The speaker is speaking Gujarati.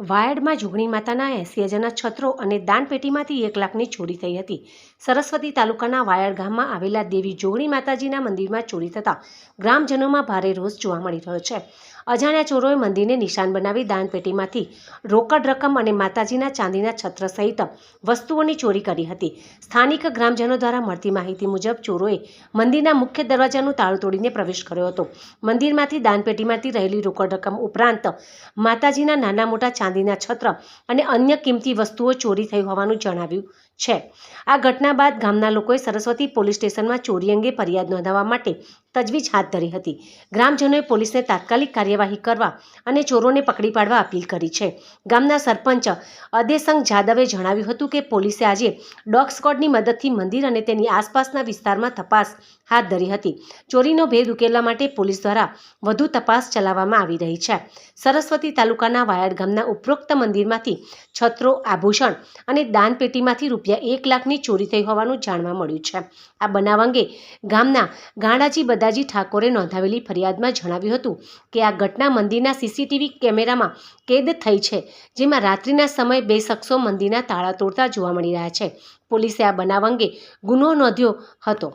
વાયડમાં જોગણી માતાના એંસી હજારના છત્રો અને દાનપેટીમાંથી એક લાખની ચોરી થઈ હતી. સરસ્વતી તાલુકાના વાયડ ગામમાં આવેલા દેવી જોગણી માતાજીના મંદિરમાં ચોરી થતાં ગ્રામજનોમાં ભારે રોષ જોવા મળી રહ્યો છે. અજાણ્યા ચોરોએ મંદિરને નિશાન બનાવી દાનપેટીમાંથી રોકડ રકમ અને માતાજીના ચાંદીના છત્ર સહિત વસ્તુઓની ચોરી કરી હતી. સ્થાનિક ગ્રામજનો દ્વારા મળતી માહિતી મુજબ ચોરોએ મંદિરના મુખ્ય દરવાજાનું તાળું તોડીને પ્રવેશ કર્યો હતો. મંદિરમાંથી દાનપેટીમાંથી રહેલી રોકડ રકમ ઉપરાંત માતાજીના નાના મોટા ચાંદીના છત્ર અને અન્ય કિંમતી વસ્તુઓ ચોરી થઈ હોવાનું જણાવ્યું છે. આ ઘટના બાદ ગામના લોકોએ સરસ્વતી પોલીસ સ્ટેશનમાં ચોરી અંગે ફરિયાદ નોંધાવવા માટે તજવીજ હાથ ધરી હતી. ગ્રામજનોએ પોલીસને તાત્કાલિક કાર્યવાહી કરવા અને ચોરોને પકડી પાડવા અપીલ કરી છે. ગામના સરપંચ અદેસંગ જાદવે જણાવ્યું હતું કે પોલીસે આજે ડોગ સ્કોડની મદદથી મંદિર અને તેની આસપાસના વિસ્તારમાં તપાસ હાથ ધરી હતી. ચોરીનો ભેદ ઉકેલવા માટે પોલીસ દ્વારા વધુ તપાસ ચલાવવામાં આવી રહી છે. સરસ્વતી તાલુકાના વાયડ ગામના ઉપરોક્ત મંદિરમાંથી છત્રો, આભૂષણ અને દાનપેટીમાંથી રૂપિયા એક લાખની ચોરી થઈ હોવાનું જાણવા મળ્યું છે. આ બનાવ અંગે ગામના ગાંડાજી બદાજી ઠાકોરે નોંધાવેલી ફરિયાદમાં જણાવ્યું હતું કે આ ઘટના મંદિરના સીસીટીવી કેમેરામાં કેદ થઈ છે, જેમાં રાત્રિના સમયે બે શખ્સો મંદિરના તાળા તોડતા જોવા મળી રહ્યા છે. પોલીસે આ બનાવ અંગે ગુનો નોંધ્યો હતો.